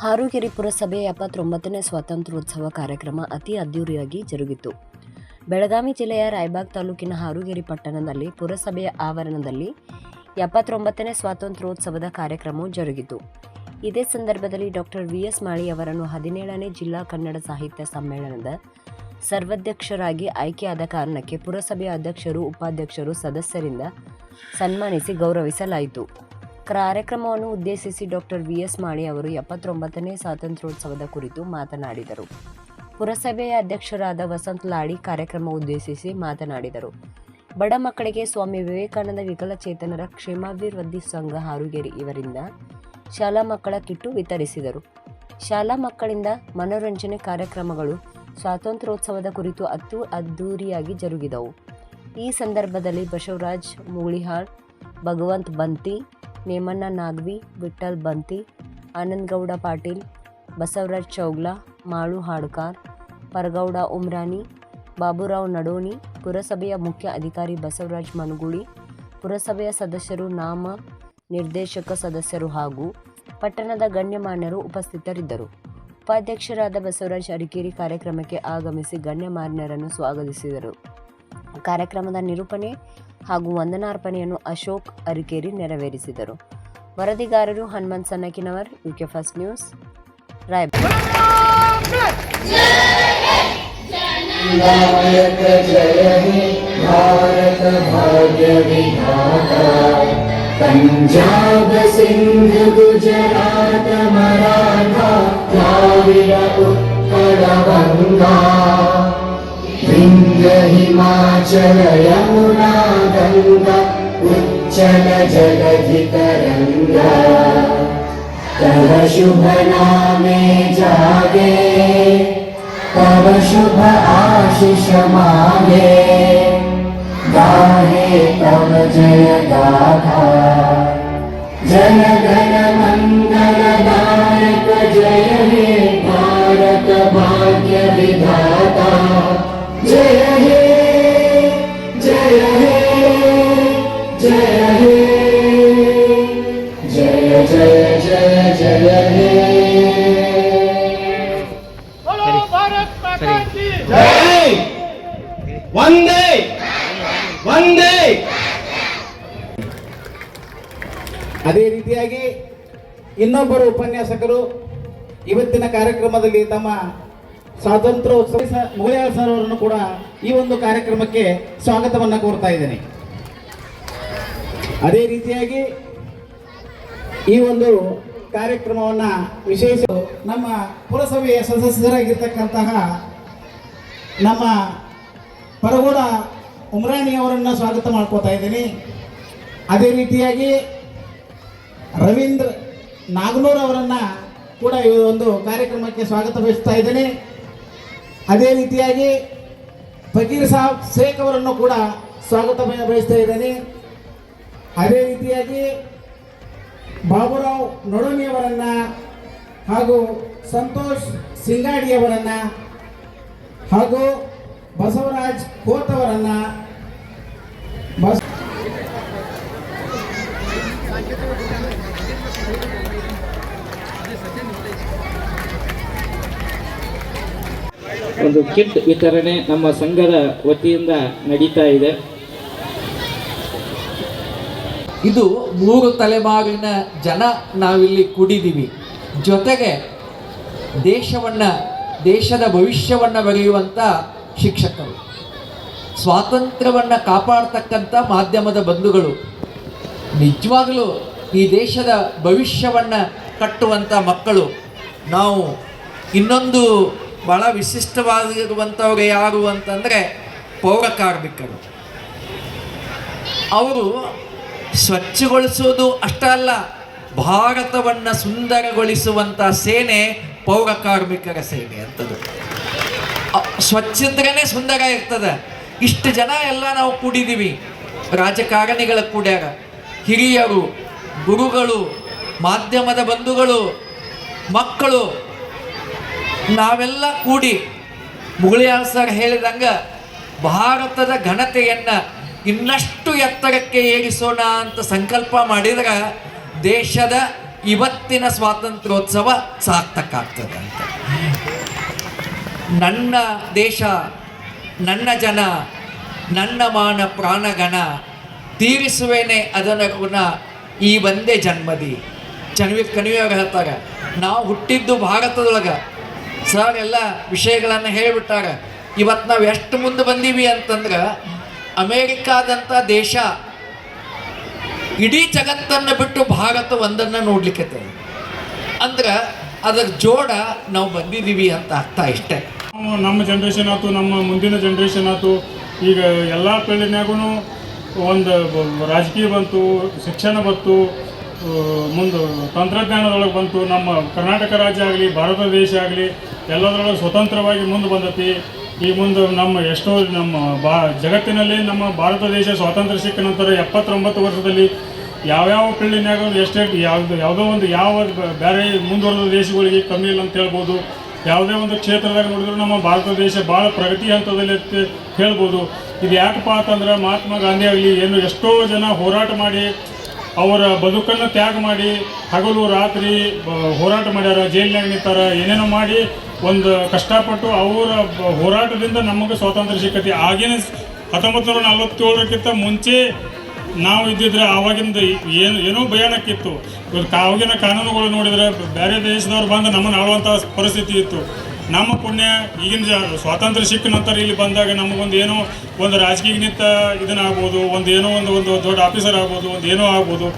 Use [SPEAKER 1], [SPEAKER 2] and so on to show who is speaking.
[SPEAKER 1] ಹಾರುಗೆರೆ ಪುರಸಭೆಯ ಎಪ್ಪತ್ತೊಂಬತ್ತನೇ ಸ್ವಾತಂತ್ರ್ಯೋತ್ಸವ ಕಾರ್ಯಕ್ರಮ ಅತಿ ಅದ್ದೂರಿಯಾಗಿ ಜರುಗಿತು. ಬೆಳಗಾವಿ ಜಿಲ್ಲೆಯ ರಾಯಬಾಗ್ ತಾಲೂಕಿನ ಹಾರುಗೆರೆ ಪಟ್ಟಣದಲ್ಲಿ ಪುರಸಭೆಯ ಆವರಣದಲ್ಲಿ ಎಪ್ಪತ್ತೊಂಬತ್ತನೇ ಸ್ವಾತಂತ್ರ್ಯೋತ್ಸವದ ಕಾರ್ಯಕ್ರಮವು ಜರುಗಿತು. ಇದೇ ಸಂದರ್ಭದಲ್ಲಿ ಡಾಕ್ಟರ್ ವಿ ಎಸ್ ಮಾಳಿ ಅವರನ್ನು ಹದಿನೇಳನೇ ಜಿಲ್ಲಾ ಕನ್ನಡ ಸಾಹಿತ್ಯ ಸಮ್ಮೇಳನದ ಸರ್ವಾಧ್ಯಕ್ಷರಾಗಿ ಆಯ್ಕೆಯಾದ ಕಾರಣಕ್ಕೆ ಪುರಸಭೆಯ ಅಧ್ಯಕ್ಷರು, ಉಪಾಧ್ಯಕ್ಷರು, ಸದಸ್ಯರಿಂದ ಸನ್ಮಾನಿಸಿ ಗೌರವಿಸಲಾಯಿತು. ಕಾರ್ಯಕ್ರಮವನ್ನು ಉದ್ದೇಶಿಸಿ ಡಾಕ್ಟರ್ ವಿ ಎಸ್ ಮಾಳಿ ಅವರು ಎಪ್ಪತ್ತೊಂಬತ್ತನೇ ಸ್ವಾತಂತ್ರ್ಯೋತ್ಸವದ ಕುರಿತು ಮಾತನಾಡಿದರು. ಪುರಸಭೆಯ ಅಧ್ಯಕ್ಷರಾದ ವಸಂತ್ ಲಾಡಿ ಕಾರ್ಯಕ್ರಮ ಉದ್ದೇಶಿಸಿ ಮಾತನಾಡಿದರು. ಬಡ ಮಕ್ಕಳಿಗೆ ಸ್ವಾಮಿ ವಿವೇಕಾನಂದ ವಿಕಲಚೇತನರ ಕ್ಷೇಮಾಭಿವೃದ್ಧಿ ಸಂಘ ಹಾರುಗೇರಿ ಇವರಿಂದ ಶಾಲಾ ಮಕ್ಕಳ ಕಿಟ್ಟು ವಿತರಿಸಿದರು. ಶಾಲಾ ಮಕ್ಕಳಿಂದ ಮನೋರಂಜನೆ ಕಾರ್ಯಕ್ರಮಗಳು ಸ್ವಾತಂತ್ರ್ಯೋತ್ಸವದ ಕುರಿತು ಅತ್ತು ಅದ್ದೂರಿಯಾಗಿ ಜರುಗಿದವು. ಈ ಸಂದರ್ಭದಲ್ಲಿ ಬಸವರಾಜ್ ಮೂಳಿಹಾಳ್, ಭಗವಂತ್ ಬಂತಿ ನೇಮಣ್ಣ ನಾಗ್ವಿ ವಿಠ್ಠಲ್ ಬಂತಿ, ಆನಂದಗೌಡ ಪಾಟೀಲ್, ಬಸವರಾಜ್ ಚೌಗ್ಲಾ, ಮಾಳು ಹಾಡ್ಕಾರ್, ಪರಗೌಡ ಉಮ್ರಾನಿ, ಬಾಬುರಾವ್ ನಡೋನಿ ಪುರಸಭೆಯ ಮುಖ್ಯ ಅಧಿಕಾರಿ ಬಸವರಾಜ್ ಮನಗುಳಿ, ಪುರಸಭೆಯ ಸದಸ್ಯರು ನಾಮ, ನಿರ್ದೇಶಕ ಸದಸ್ಯರು ಹಾಗೂ ಪಟ್ಟಣದ ಗಣ್ಯಮಾನ್ಯರು ಉಪಸ್ಥಿತರಿದ್ದರು. ಉಪಾಧ್ಯಕ್ಷರಾದ ಬಸವರಾಜ್ ಅರಿಕೇರಿ ಕಾರ್ಯಕ್ರಮಕ್ಕೆ ಆಗಮಿಸಿ ಗಣ್ಯಮಾನ್ಯರನ್ನು ಸ್ವಾಗತಿಸಿದರು. ಕಾರ್ಯಕ್ರಮದ ನಿರೂಪಣೆ ಹಾಗೂ ವಂದನಾರ್ಪಣೆಯನ್ನು ಅಶೋಕ್ ಅರಿಕೇರಿ ನೆರವೇರಿಸಿದರು ವರದಿಗಾರರು Hanumanth Sannakinavar UK first news Raybag
[SPEAKER 2] नायक जय हे भारत भाग्य विधाता पञ्जाब सिन्ध गुजरात मराठा द्राविड उत्कल गङ्गा विन्ध्य हिमाचल यमुना गङ्गा उच्चल जगधि तरङ्गा तव शुभ नामे जागे, तव शुभ आशिष मागे। गाहे तव जय गाथा। जन गण जय हे जय जय जय जय हे
[SPEAKER 3] बोलो भारत माता की
[SPEAKER 4] ಜೈ ಒಂದೇ ಒಂದೇ
[SPEAKER 5] ಅದೇ ರೀತಿಯಾಗಿ ಇನ್ನೊಬ್ಬರು ಉಪನ್ಯಾಸಕರು ಇವತ್ತಿನ ಕಾರ್ಯಕ್ರಮದಲ್ಲಿ ತಮ್ಮ ಸ್ವಾತಂತ್ರ್ಯೋತ್ಸವ ಸ- ಮುಗಲಿಯಾರ್ ಸರ್ ಅವರನ್ನು ಕೂಡ ಈ ಒಂದು ಕಾರ್ಯಕ್ರಮಕ್ಕೆ ಸ್ವಾಗತವನ್ನು ಕೋರ್ತಾ ಇದ್ದೇನೆ ಅದೇ ರೀತಿಯಾಗಿ ಈ ಒಂದು ಕಾರ್ಯಕ್ರಮವನ್ನ ವಿಶೇಷ ನಮ್ಮ ಪುರಸಭೆಯ ಸದಸ್ಯರಾಗಿರ್ತಕ್ಕಂತಹ ನಮ್ಮ ಪರಗೋಡ ಉಮರಾಣಿ ಅವರನ್ನು ಸ್ವಾಗತ ಮಾಡ್ಕೋತಾ ಇದ್ದೀನಿ. ಅದೇ ರೀತಿಯಾಗಿ ರವೀಂದ್ರ ನಾಗನೂರ್ ಅವರನ್ನ ಕೂಡ ಈ ಒಂದು ಕಾರ್ಯಕ್ರಮಕ್ಕೆ ಸ್ವಾಗತ ಬಯಸ್ತಾ ಇದ್ದೀನಿ. ಅದೇ ರೀತಿಯಾಗಿ ಫಕೀರ್ ಸಾಬ್ ಶೇಖ್ ಅವರನ್ನು ಕೂಡ ಸ್ವಾಗತ ಬಯ- ಬಯಸ್ತಾ ಇದ್ದೇನೆ. ಅದೇ ರೀತಿಯಾಗಿ ಬಾಬುರಾವ್ ನಡೋನಿಯವರನ್ನ ಹಾಗೂ ಸಂತೋಷ್ ಸಿಂಗಾಡಿಯವರನ್ನ ಹಾಗೂ ಬಸವರಾಜ್ ಕೋತ್ ಅವರನ್ನ ಬಸ್
[SPEAKER 6] ಒಂದು ಕಿಟ್ ವಿತರಣೆ ನಮ್ಮ ಸಂಘದ ವತಿಯಿಂದ ನಡೀತಾ ಇದೆ.
[SPEAKER 7] ಇದು ಮೂರು ತಲೆಮಾರಿನ ಜನ ನಾವಿಲ್ಲಿ ಕುಡಿದೀವಿ ಜೊತೆಗೆ ದೇಶವನ್ನು, ದೇಶದ ಭವಿಷ್ಯವನ್ನು ಬರೆಯುವಂಥ ಶಿಕ್ಷಕರು. ಸ್ವಾತಂತ್ರ್ಯವನ್ನು ಕಾಪಾಡ್ತಕ್ಕಂಥ ಮಾಧ್ಯಮದ ಬಂಧುಗಳು. ನಿಜವಾಗಲೂ ಈ ದೇಶದ ಭವಿಷ್ಯವನ್ನು ಕಟ್ಟುವಂಥ ಮಕ್ಕಳು. ನಾವು ಇನ್ನೊಂದು ಭಾಳ ವಿಶಿಷ್ಟವಾಗಿರುವಂಥವ್ರು ಯಾರು ಅಂತಂದರೆ ಪೌರ ಕಾರ್ಮಿಕರು ಅವರು ಸ್ವಚ್ಛಗೊಳಿಸೋದು ಅಷ್ಟೇ ಅಲ್ಲ, ಭಾರತವನ್ನು ಸುಂದರಗೊಳಿಸುವಂಥ ಸೇನೆ ಪೌರ ಕಾರ್ಮಿಕರ ಸೇನೆ ಅಂತದು. ಅ- ಸ್ವಚ್ಛ ಇದ್ರೇ ಸುಂದರ ಇರ್ತದೆ. ಇಷ್ಟು ಜನ ಎಲ್ಲ ನಾವು ಕೂಡಿದೀವಿ. ರಾಜಕಾರಣಿಗಳ ಕೂಡ್ಯಾರ. ಹಿರಿಯರು, ಗುರುಗಳು, ಮಾಧ್ಯಮದ ಬಂಧುಗಳು, ಮಕ್ಕಳು, ನಾವೆಲ್ಲ ಕೂಡಿ ಮುಗುಳಿಯಾಸರ್ ಹೇಳಿದಂಗ ಭಾರತದ ಘನತೆಯನ್ನು ಇನ್ನಷ್ಟು ಎತ್ತರಕ್ಕೆ ಏರಿಸೋಣ ಅಂತ ಸಂಕಲ್ಪ ಮಾಡಿದ್ರೆ ದೇಶದ ಇವತ್ತಿನ ಸ್ವಾತಂತ್ರ್ಯೋತ್ಸವ ಸಾರ್ಥಕ ಆಗ್ತದೆ ಅಂತ. ನನ್ನ ದೇಶ, ನನ್ನ ಜನ, ನನ್ನ ಮಾನ ಪ್ರಾಣಗಣ ತೀರಿಸುವೇನೆ ಅದನ ಗುಣ ಈ ಒಂದೇ ಜನ್ಮದಿ. ಚನ್ವಿ ಕಣಿವೆಯವ್ರು ಹೇಳ್ತಾರೆ, ನಾವು ಹುಟ್ಟಿದ್ದು ಭಾರತದೊಳಗೆ. ಸರ್ ಎಲ್ಲ ವಿಷಯಗಳನ್ನು ಹೇಳಿಬಿಟ್ಟಾರೆ ಇವತ್ತು ನಾವು ಎಷ್ಟು ಮುಂದೆ ಬಂದೀವಿ ಅಂತಂದ್ರೆ ಅಮೇರಿಕಾದಂಥ ದೇಶ ಇಡೀ ಜಗತ್ತನ್ನು ಬಿಟ್ಟು ಭಾರತ ಒಂದನ್ನು ನೋಡ್ಲಿಕ್ಕೆ ಅಂದ್ರೆ ಅದರ ಜೋಡ ನಾವು ಬಂದಿದ್ದೀವಿ ಅಂತ ಅರ್ಥ ಇಷ್ಟೇ.
[SPEAKER 8] ನಮ್ಮ ಜನ್ರೇಷನ್ ಆಯ್ತು, ನಮ್ಮ ಮುಂದಿನ ಜನ್ರೇಷನ್ ಆಯ್ತು, ಈಗ ಎಲ್ಲ ಪೀಳಿನ್ಯಾಗೂ ಒಂದು ರಾಜಕೀಯ ಬಂತು, ಶಿಕ್ಷಣ ಬಂತು ಮುಂದೆ ತಂತ್ರಜ್ಞಾನದೊಳಗೆ ಬಂತು, ನಮ್ಮ ಕರ್ನಾಟಕ ರಾಜ್ಯ ಆಗಲಿ, ಭಾರತ ದೇಶ ಆಗಲಿ ಎಲ್ಲದರೊಳಗೆ ಸ್ವತಂತ್ರವಾಗಿ ಮುಂದೆ ಬಂದತಿ. ಈ ಮುಂದೆ ನಮ್ಮ ಎಷ್ಟೋ ನಮ್ಮ ಬಾ ಜಗತ್ತಿನಲ್ಲಿ ನಮ್ಮ ಭಾರತ ದೇಶ ಸ್ವಾತಂತ್ರ್ಯ ಸಿಕ್ಕ ನಂತರ ಎಪ್ಪತ್ತೊಂಬತ್ತು ವರ್ಷದಲ್ಲಿ ಯಾವ್ಯಾವ ಪೀಳಿನ್ಯಾಗ ಎಷ್ಟೇ ಯಾವ್ದು ಯಾವುದೋ ಒಂದು ಯಾವ ಬೇರೆ ಮುಂದುವರೆದ ದೇಶಗಳಿಗೆ ಕಮ್ಮಿ ಇಲ್ಲ ಅಂತ ಹೇಳ್ಬೋದು. ಯಾವುದೇ ಒಂದು ಕ್ಷೇತ್ರದಾಗ ನೋಡಿದ್ರು ನಮ್ಮ ಭಾರತ ದೇಶ ಭಾಳ ಪ್ರಗತಿ ಹಂತದಲ್ಲಿ ಹೇಳ್ಬೋದು. ಇದು ಯಾಕಪ್ಪ ಅಂತಂದ್ರೆ ಮಹಾತ್ಮ ಗಾಂಧಿ ಆಗಲಿ, ಏನು ಎಷ್ಟೋ ಜನ ಹೋರಾಟ ಮಾಡಿ ಅವರ ಬದುಕನ್ನು ತ್ಯಾಗ ಮಾಡಿ ಹಗಲು ರಾತ್ರಿ ಹೋರಾಟ ಮಾಡ್ಯಾರ, ಜೈಲಿನಾಗ ನಿಂತಾರ, ಏನೇನೋ ಮಾಡಿ ಒಂದು ಕಷ್ಟಪಟ್ಟು ಅವರ ಹೋರಾಟದಿಂದ ನಮಗೆ ಸ್ವಾತಂತ್ರ್ಯ ಸಿಕ್ಕತಿ. ಆಗಿನ ಹತ್ತೊಂಬತ್ತು ನೂರ ಮುಂಚೆ ನಾವು ಇದ್ದಿದ್ರೆ ಆವಾಗಿಂದ ಏನು, ಏನೋ ಭಯಾನಕ್ಕಿತ್ತು ಇವತ್ತು ಆವಾಗಿನ ಕಾನೂನುಗಳು ನೋಡಿದರೆ ಬೇರೆ ದೇಶದವ್ರು ಬಂದು ನಮ್ಮನ್ನು ಆಳುವಂಥ ಪರಿಸ್ಥಿತಿ ಇತ್ತು. ನಮ್ಮ ಪುಣ್ಯ ಈಗಿನ ಸ್ವಾತಂತ್ರ್ಯ ಸಿಕ್ಕ ನಂತರ ಇಲ್ಲಿ ಬಂದಾಗ ನಮಗೊಂದು ಏನೋ ಒಂದು ರಾಜಕೀಯ ನಿಂತ ಇದನ್ನಾಗ್ಬೋದು ಒಂದು ಏನೋ ಒಂದು ಒಂದು ದೊಡ್ಡ ಆಫೀಸರ್ ಆಗ್ಬೋದು ಒಂದು ಏನೋ ಆಗ್ಬೋದು.